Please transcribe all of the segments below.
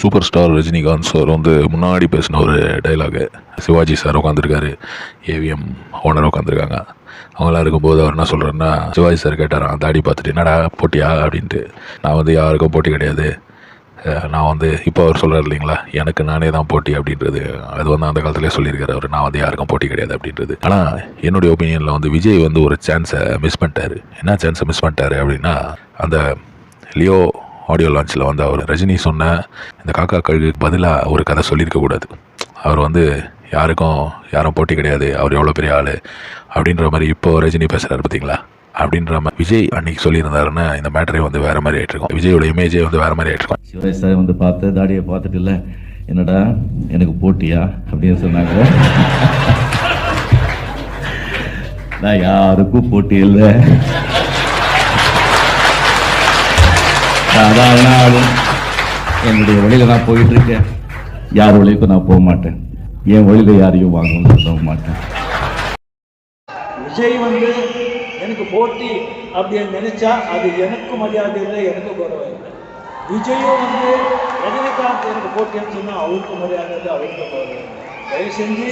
Super star Rajinikanth sir வந்து முன்னாடி பேசின ஒரு டைலாகு சிவாஜி சார் உட்காந்துருக்காரு ஏவிஎம் ஓனர் உட்காந்துருக்காங்க அவங்களாம் இருக்கும்போது அவர் என்ன சொல்கிறேன்னா சிவாஜி சார் கேட்டாராம் தாடி பார்த்துட்டு என்னடா போட்டியா? அப்படின்ட்டு. நான் வந்து யாருக்கும் போட்டி கிடையாது. நான் வந்து இப்போ அவர் சொல்கிறார் இல்லைங்களா எனக்கு நானே தான் போட்டி அப்படின்றது. அது வந்து அந்த காலத்திலே சொல்லியிருக்காரு அவர் நான் வந்து யாருக்கும் போட்டி கிடையாது அப்படின்றது. ஆனால் என்னுடைய ஒப்பீனியனில் வந்து விஜய் வந்து ஒரு சான்ஸை மிஸ் பண்ணிட்டாரு. என்ன சான்ஸை மிஸ் பண்ணிட்டாரு அப்படின்னா அந்த லியோ ஆடியோ லான்ச்சில் வந்து அவர் ரஜினி சொன்ன இந்த காக்கா கழுகுக்கு பதிலாக ஒரு கதை சொல்லியிருக்கக்கூடாது அவர் வந்து யாருக்கும் யாரும் போட்டி கிடையாது அவர் எவ்வளோ பெரிய ஆள் அப்படின்ற மாதிரி இப்போ ரஜினி பேசுகிறாரு பார்த்தீங்களா அப்படின்ற மாதிரி விஜய் அன்னைக்கு சொல்லியிருந்தாருன்னா இந்த மேட்டரே வந்து வேறு மாதிரி ஆயிட்டிருக்கோம். விஜயோட இமேஜே வந்து வேறு மாதிரி ஆகிட்டுருக்கும் சிவராஜ் சார் வந்து பார்த்து தாடியை பார்த்துட்டு இல்லை என்னடா எனக்கு போட்டியா? அப்படின்னு சொன்னாங்க. நான் யாருக்கும் போட்டி இல்லை. சாதாரண ஆளு என்னுடைய வழியில நான் போயிட்டு இருக்கேன் யார் வழிக்கும் நான் போக மாட்டேன். என் வழியில யாரையும் வாங்கணும்னு சொல்ல மாட்டேன். விஜய் வந்து எனக்கு போட்டி அப்படின்னு நினைச்சா அது எனக்கு மரியாதை இல்லை எனக்கு கௌரவம் இல்லை. விஜயும் வந்து ரஜினிகாந்த் எனக்கு போட்டின்னு சொன்னால் அவருக்கு மரியாதை இல்லை அவருக்கு கௌரவம் இல்லை. தயவு செஞ்சு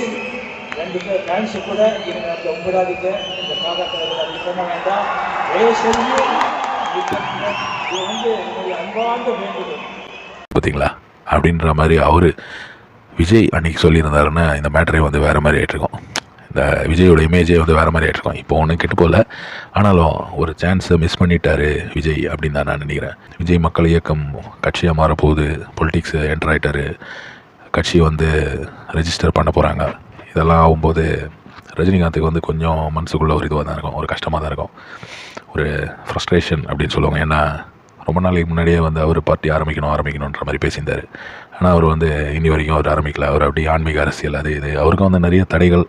ரெண்டு பேர் ஃபேன்ஸு கூட இவங்க அந்த உங்களாதிக்க இந்த காதா அப்படி வேண்டாம். தயவு செஞ்சு பார்த்தீங்களா அப்படின்ற மாதிரி அவர் விஜய் அன்னைக்கு சொல்லியிருந்தாருன்னா இந்த மேட்டரே வந்து வேறு மாதிரி ஆகிட்ருக்கோம் இந்த விஜயோட இமேஜே வந்து வேறு மாதிரி ஆகிட்ருக்கோம் இப்போ ஒன்றும் கெட்டு போகல. ஆனாலும் ஒரு சான்ஸை மிஸ் பண்ணிட்டாரு விஜய் அப்படின்னு தான் நான் நினைக்கிறேன். விஜய் மக்கள் இயக்கம் கட்சியாக மாறப்போகுது. பொலிட்டிக்ஸ் என்டர் ஆகிட்டாரு கட்சி வந்து ரெஜிஸ்டர் பண்ண போகிறாங்க இதெல்லாம் ஆகும்போது ரஜினிகாந்துக்கு வந்து கொஞ்சம் மனசுக்குள்ளே ஒரு இதுவாக தான் இருக்கும். ஒரு கஷ்டமாக தான் இருக்கும். ஒரு ஃப்ரஸ்ட்ரேஷன் அப்படின்னு சொல்லுவாங்க. ஏன்னா ரொம்ப நாளைக்கு முன்னாடியே வந்து அவர் பார்ட்டி ஆரம்பிக்கணும் ஆரம்பிக்கணுன்ற மாதிரி பேசியிருந்தார். ஆனால் அவர் வந்து இனி வரைக்கும் அவர் ஆரம்பிக்கல. அவர் அப்படி ஆன்மீக அரசியல் அது இது. அவருக்கும் வந்து நிறைய தடைகள்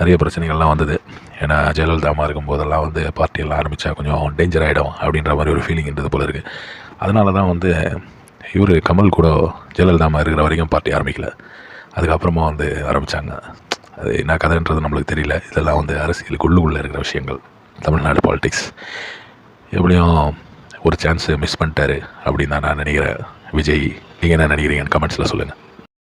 நிறைய பிரச்சனைகள்லாம் வந்தது. ஏன்னா ஜெயலலிதாமா இருக்கும்போதெல்லாம் வந்து பார்ட்டியெல்லாம் ஆரம்பித்தா கொஞ்சம் டேஞ்சர் ஆகிடும் அப்படின்ற மாதிரி ஒரு ஃபீலிங் இருந்தது போல இருக்குது அதனால தான் வந்து இவர் கமல் கூட ஜெயலலிதாமா இருக்கிற வரைக்கும் பார்ட்டி ஆரம்பிக்கல. அதுக்கப்புறமா வந்து ஆரம்பித்தாங்க அது என்ன கதைன்றது நம்மளுக்கு தெரியல. இதெல்லாம் வந்து அரசியலுக்கு உள்ளுக்குள்ளே இருக்கிற விஷயங்கள். தமிழ்நாடு பாலிடிக்ஸ் எப்படியும் ஒரு சான்ஸு மிஸ் பண்ணிட்டாரு அப்படின்னு தான் நான் நினைக்கிறேன். விஜய் நீங்கள் என்ன நினைக்கிறீங்கன்னு கமெண்ட்ஸில் சொல்லுங்கள்